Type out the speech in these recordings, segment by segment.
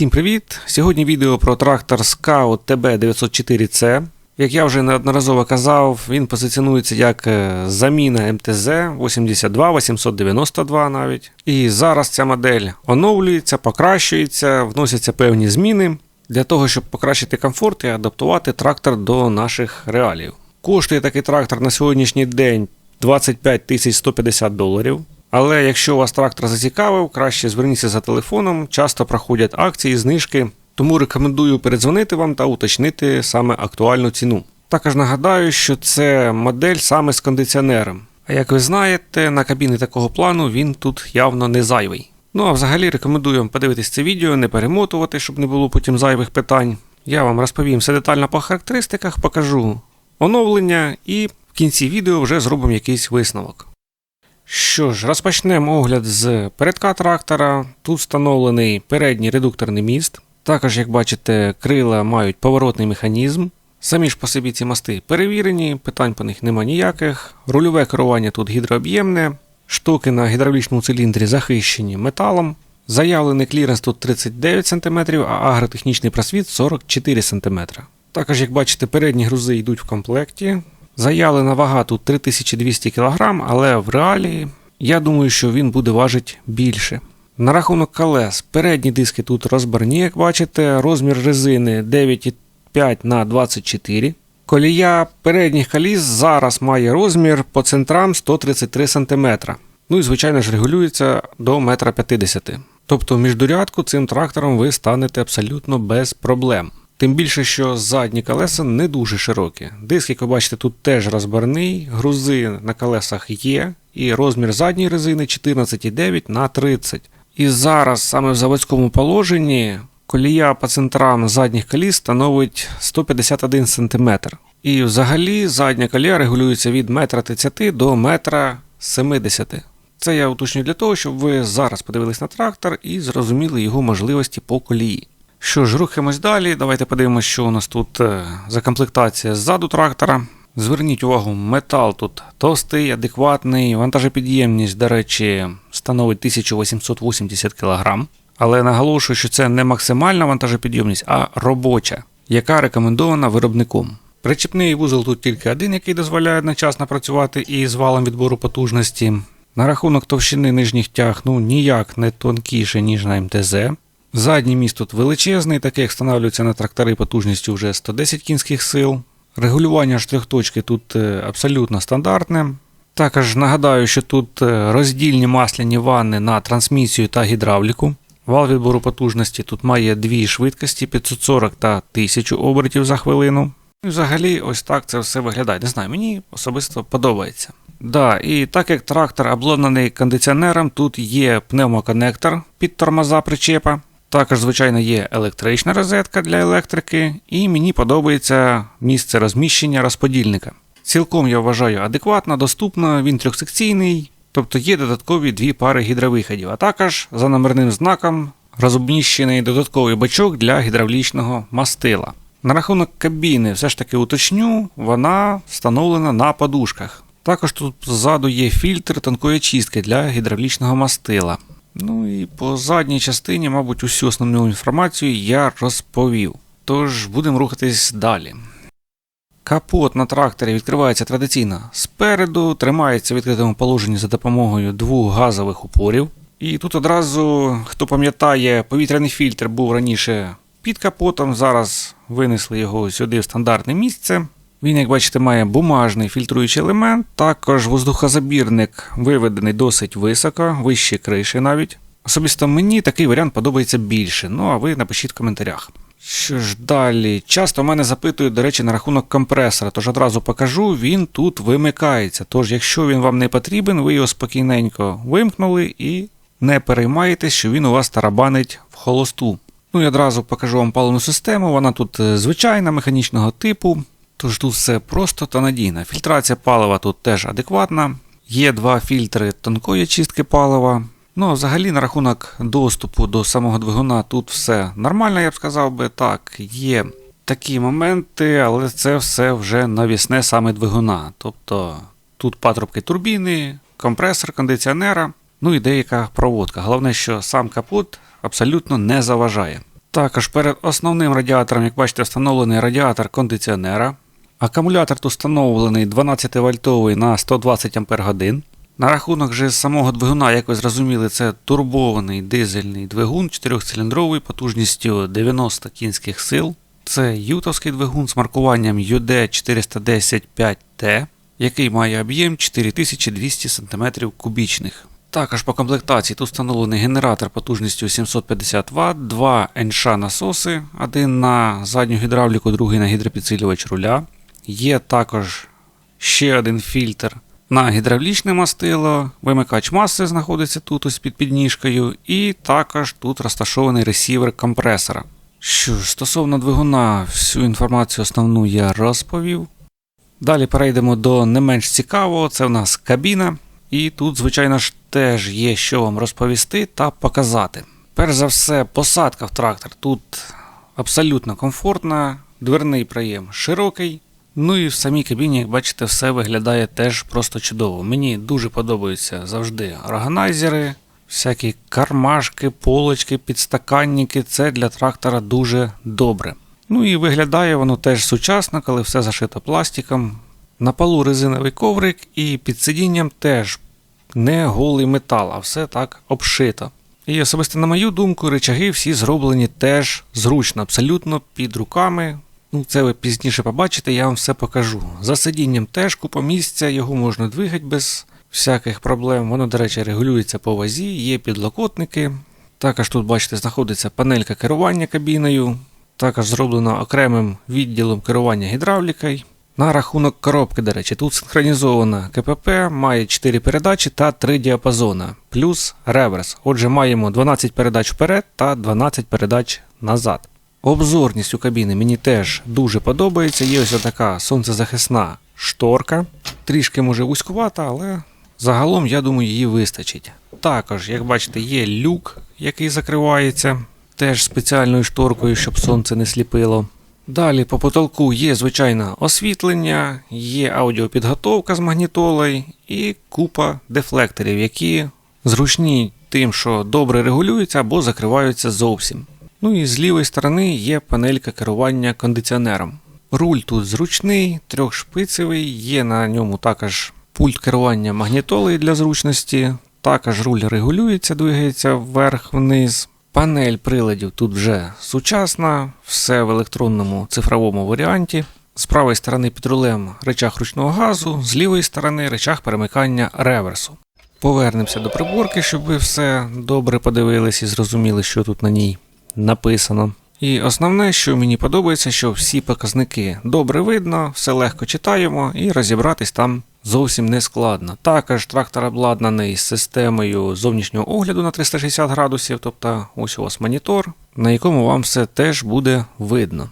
Всім привіт! Сьогодні відео про трактор Scout TB904C. Як я вже неодноразово казав, він позиціонується як е, заміна МТЗ 82 892 навіть. І зараз ця модель оновлюється, покращується, вносяться певні зміни для того, щоб покращити комфорт і адаптувати трактор до наших реалів. Коштує такий трактор на сьогоднішній день 25 150 доларів. Але якщо вас трактор зацікавив, краще зверніться за телефоном, часто проходять акції, знижки, тому рекомендую передзвонити вам та уточнити саме актуальну ціну. Також нагадаю, що це модель саме з кондиціонером. А як ви знаєте, на кабіни такого плану він тут явно не зайвий. Ну а взагалі рекомендую вам подивитись це відео, не перемотувати, щоб не було потім зайвих питань. Я вам розповім все детально по характеристиках, покажу оновлення і в кінці відео вже зробимо якийсь висновок. Що ж, розпочнемо огляд з передка трактора. Тут встановлений передній редукторний міст. Також, як бачите, крила мають поворотний механізм. Самі ж по собі ці мости перевірені, питань по них нема ніяких. Рульове керування тут гідрооб'ємне, штоки на гідравлічному циліндрі захищені металом. Заявлений кліренс тут 39 см, а агротехнічний просвіт 44 см. Також, як бачите, передні грузи йдуть в комплекті. Заявлена вага тут 3200 кг, але в реалії я думаю, що він буде важити більше. На рахунок колес, передні диски тут розборні, як бачите, розмір резини 9,5 на 24 Колія передніх коліс зараз має розмір по центрам 133 см. Ну і, звичайно ж, регулюється до 1,50 м. Тобто міждурядку цим трактором ви станете абсолютно без проблем. Тим більше, що задні колеса не дуже широкі. Диск, як ви бачите, тут теж розбарний, грузи на колесах є, і розмір задньої резини 14,9 на 30. І зараз саме в заводському положенні колія по центрам задніх коліс становить 151 см. І взагалі задня колія регулюється від 1,30 м до 1,70 м. Це я уточнюю для того, щоб ви зараз подивились на трактор і зрозуміли його можливості по колії. Що ж, рухаємось далі. Давайте подивимося, що у нас тут е, за комплектація ззаду трактора. Зверніть увагу, метал тут товстий, адекватний, вантажопідємність, до речі, становить 1880 кг. Але наголошую, що це не максимальна вантажопідйомність, а робоча, яка рекомендована виробником. Причіпний вузол тут тільки один, який дозволяє одночасно працювати із валом відбору потужності. На рахунок товщини нижніх тяг ну ніяк не тонкіше, ніж на МТЗ. Задній міст тут величезний, такий як встановлюється на трактори потужністю вже 110 кінських сил. Регулювання штрих-точки тут е, абсолютно стандартне. Також нагадаю, що тут е, роздільні масляні ванни на трансмісію та гідравліку. Вал відбору потужності тут має дві швидкості 540 та 1000 обертів за хвилину. І взагалі, ось так це все виглядає. Не знаю, мені особисто подобається. Да, і так як трактор обладнаний кондиціонером, тут є пневмоконнектор під тормоза причепа. Також, звичайно, є електрична розетка для електрики, і мені подобається місце розміщення розподільника. Цілком я вважаю адекватно, доступно, він трьохсекційний, тобто є додаткові дві пари гідровиходів, а також за номерним знаком розміщений додатковий бачок для гідравлічного мастила. На рахунок кабіни, все ж таки уточню, вона встановлена на подушках. Також тут ззаду є фільтр тонкої чистки для гідравлічного мастила. Ну і по задній частині, мабуть, усю основну інформацію я розповів. Тож будемо рухатись далі. Капот на тракторі відкривається традиційно спереду, тримається в відкритому положенні за допомогою двох газових упорів. І тут одразу, хто пам'ятає, повітряний фільтр був раніше під капотом, зараз винесли його сюди в стандартне місце. Він, як бачите, має бумажний фільтруючий елемент, також воздухозабірник виведений досить високо, вище криші навіть. Особисто мені такий варіант подобається більше, ну а ви напишіть в коментарях. Що ж далі? Часто мене запитують, до речі, на рахунок компресора, тож одразу покажу, він тут вимикається. Тож, якщо він вам не потрібен, ви його спокійненько вимкнули і не переймаєтесь, що він у вас тарабанить в холосту. Ну і одразу покажу вам паливну систему, вона тут е, звичайна, механічного типу. Тож тут все просто та надійно. Фільтрація палива тут теж адекватна. Є два фільтри тонкої чистки палива. Ну, взагалі, на рахунок доступу до самого двигуна тут все нормально, я б сказав би так. Є такі моменти, але це все вже навісне саме двигуна. Тобто тут патрубки турбіни, компресор кондиціонера, ну і деяка проводка. Головне, що сам капот абсолютно не заважає. Також перед основним радіатором, як бачите, встановлений радіатор кондиціонера. Акумулятор тут встановлений 12 вольтовий на 120 Ах. На рахунок же самого двигуна, як ви зрозуміли, це турбований дизельний двигун 4-циліндровий потужністю 90 кінських сил. Це ютовський двигун з маркуванням UD410-5T, який має об'єм 4200 см кубічних. Також по комплектації тут встановлений генератор потужністю 750 Вт, два НШ насоси, один на задню гідравліку, другий на гідропідсилювач руля. Є також ще один фільтр на гідравлічне мастило, вимикач маси знаходиться тут ось під підніжкою, і також тут розташований ресівер компресора. Що ж, стосовно двигуна, всю інформацію основну я розповів. Далі перейдемо до не менш цікавого, це в нас кабіна. І тут, звичайно ж, теж є що вам розповісти та показати. Перш за все, посадка в трактор тут абсолютно комфортна, дверний проєм широкий. Ну і в самій кабіні, як бачите, все виглядає теж просто чудово. Мені дуже подобаються завжди органайзери, всякі кармашки, полочки, підстаканники. Це для трактора дуже добре. Ну і виглядає воно теж сучасно, коли все зашито пластиком. На полу резиновий коврик і під сидінням теж не голий метал, а все так обшито. І особисто, на мою думку, речаги всі зроблені теж зручно, абсолютно під руками. Ну, це ви пізніше побачите, я вам все покажу. За сидінням теж купа місця, його можна двигати без всяких проблем. Воно, до речі, регулюється по вазі, є підлокотники. Також тут, бачите, знаходиться панелька керування кабіною. Також зроблено окремим відділом керування гідравлікою. На рахунок коробки, до речі, тут синхронізована КПП, має 4 передачі та 3 діапазона, плюс реверс. Отже, маємо 12 передач вперед та 12 передач назад. Обзорність у кабіни мені теж дуже подобається. Є ось така сонцезахисна шторка. Трішки може вузькувата, але загалом, я думаю, її вистачить. Також, як бачите, є люк, який закривається теж спеціальною шторкою, щоб сонце не сліпило. Далі по потолку є звичайне освітлення, є аудіопідготовка з магнітолою і купа дефлекторів, які зручні тим, що добре регулюються або закриваються зовсім. Ну і з лівої сторони є панелька керування кондиціонером. Руль тут зручний, трьохшпицевий, є на ньому також пульт керування магнітолою для зручності. Також руль регулюється, двигається вверх-вниз. Панель приладів тут вже сучасна, все в електронному цифровому варіанті. З правої сторони під рулем речах ручного газу, з лівої сторони речах перемикання реверсу. Повернемося до приборки, щоб ви все добре подивились і зрозуміли, що тут на ній написано. І основне, що мені подобається, що всі показники добре видно, все легко читаємо і розібратись там зовсім не складно. Також трактор обладнаний з системою зовнішнього огляду на 360 градусів, тобто ось у вас монітор, на якому вам все теж буде видно.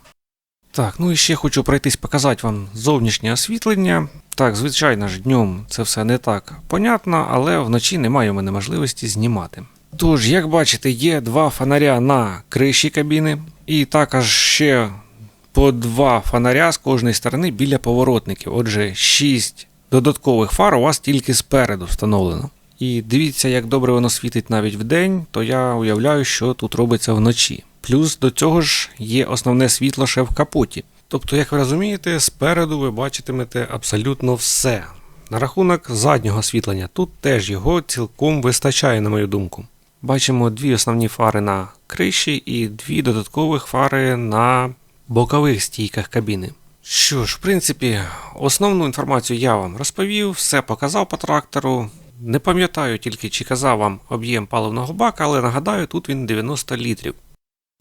Так, ну і ще хочу пройтись показати вам зовнішнє освітлення. Так, звичайно ж, днем це все не так понятно, але вночі немає у мене можливості знімати. Тож, як бачите, є два фонаря на криші кабіни, і також ще по два фонаря з кожної сторони біля поворотників. Отже, 6 додаткових фар у вас тільки спереду встановлено. І дивіться, як добре воно світить навіть в день, то я уявляю, що тут робиться вночі. Плюс до цього ж є основне світло ще в капоті. Тобто, як ви розумієте, спереду ви бачитимете абсолютно все. На рахунок заднього освітлення, тут теж його цілком вистачає, на мою думку. Бачимо дві основні фари на криші і дві додаткових фари на бокових стійках кабіни. Що ж, в принципі, основну інформацію я вам розповів, все показав по трактору. Не пам'ятаю тільки, чи казав вам об'єм паливного бака, але нагадаю, тут він 90 літрів.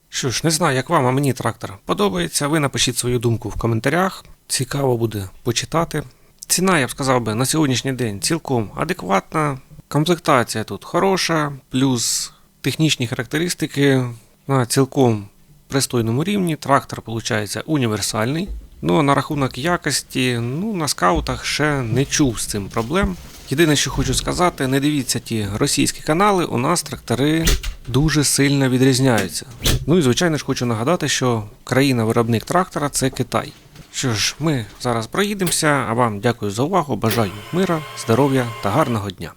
Що ж, не знаю, як вам, а мені трактор подобається. Ви напишіть свою думку в коментарях. Цікаво буде почитати. Ціна, я б сказав би, на сьогоднішній день цілком адекватна. Комплектація тут хороша, плюс технічні характеристики на цілком пристойному рівні. Трактор, виходить, універсальний. Ну а на рахунок якості, ну на скаутах ще не чув з цим проблем. Єдине, що хочу сказати, не дивіться ті російські канали, у нас трактори дуже сильно відрізняються. Ну і звичайно ж хочу нагадати, що країна-виробник трактора це Китай. Що ж, ми зараз проїдемося, а вам дякую за увагу, бажаю мира, здоров'я та гарного дня.